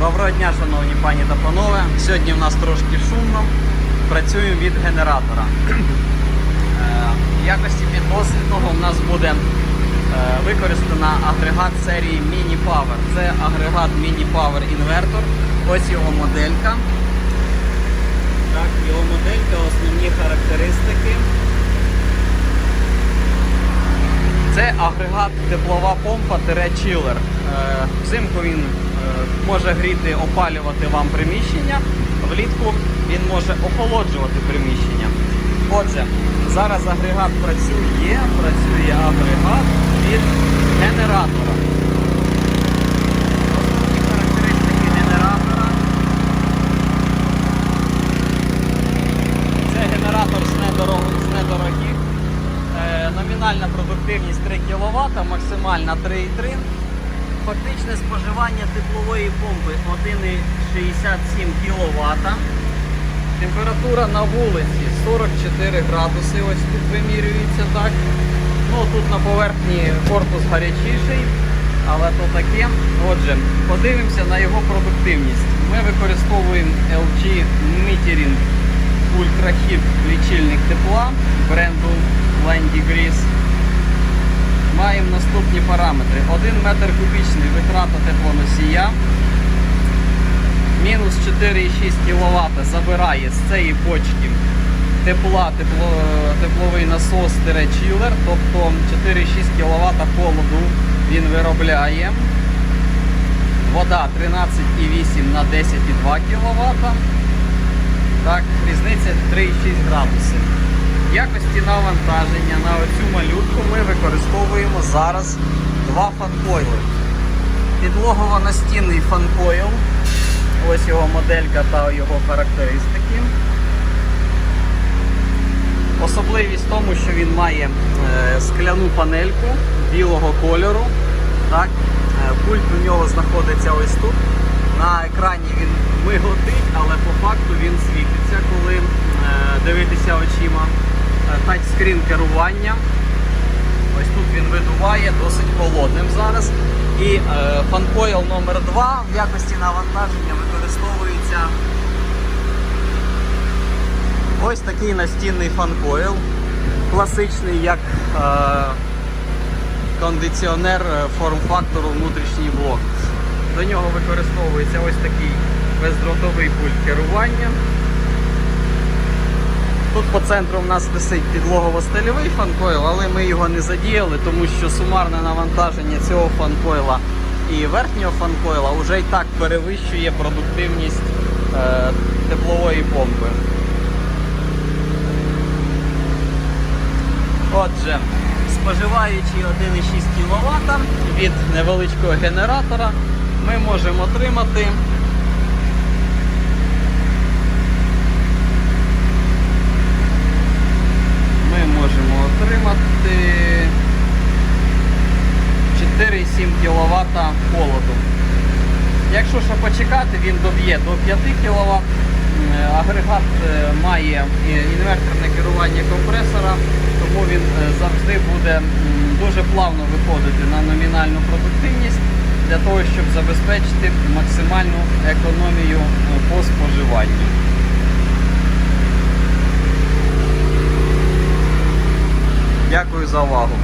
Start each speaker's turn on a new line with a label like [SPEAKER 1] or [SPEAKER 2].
[SPEAKER 1] Доброго дня, шановні пані та панове. Сьогодні в нас трошки шумно. Працюємо від генератора. Е, В якості піддослідного в нас буде е, використана агрегат серії Mini Power. Це агрегат Mini Power інвертор. Ось його моделька. Так, його моделька, основні характеристики. Це агрегат теплова помпа чилер. Взимку він е, може гріти, опалювати вам приміщення, влітку він може охолоджувати приміщення. Отже, зараз агрегат працює, працює агрегат від генератора. Основні. Це генератор з недорогих. Е, Номінальна продуктивність 3 кВт, максимальна 3,3. Фактичне споживання теплової помпи 1,67 кВт. Температура на вулиці 44 градуси. Ось тут вимірюється так. Ну тут на поверхні корпус гарячіший, але то таке. Отже, подивимося на його продуктивність. Ми використовуємо LG Metering Ultra Heat лічильник тепла бренду Landy Grease. Маємо наступні параметри. 1 метр кубічний витрата теплоносія. Мінус 4,6 кВт забирає з цієї почки тепла, тепло, тепловий насос чилер, тобто 4,6 кВт холоду він виробляє. Вода 13,8 на 10,2 кВт. Так, різниця 3,6 градусів. Якості навантаження на оцю малютку ми використовуємо зараз два фанкойли. Підлогово-настінний фанкойл. Ось його моделька та його характеристики. Особливість в тому, що він має е, скляну панельку білого кольору. Так? Е, Пульт у нього знаходиться ось тут. На екрані він миготить, але по факту він світиться, коли е, дивитися очима. Тачскрін керування. Ось тут він видуває досить холодним зараз. І е, фанкойл номер 2 в якості навантаження використовується ось такий настінний фанкойл. Класичний як е, кондиціонер е, форм-фактору внутрішній блок. До нього використовується ось такий бездротовий пульт керування. По центру в нас висить підлогово-стильовий фанкойл, але ми його не задіяли, тому що сумарне навантаження цього фанкойла і верхнього фанкойла вже і так перевищує продуктивність е, теплової помпи. Отже, споживаючи 1,6 кВт від невеличкого генератора, ми можемо отримати ми можемо отримати 4,7 кВт холоду. Якщо ще почекати, він доб'є до 5 кВт. Агрегат е, має інверторне керування компресора, тому він е, завжди буде дуже плавно виходити на номінальну продуктивність для того, щоб забезпечити максимальну економію е, по споживанню. Дякую за увагу.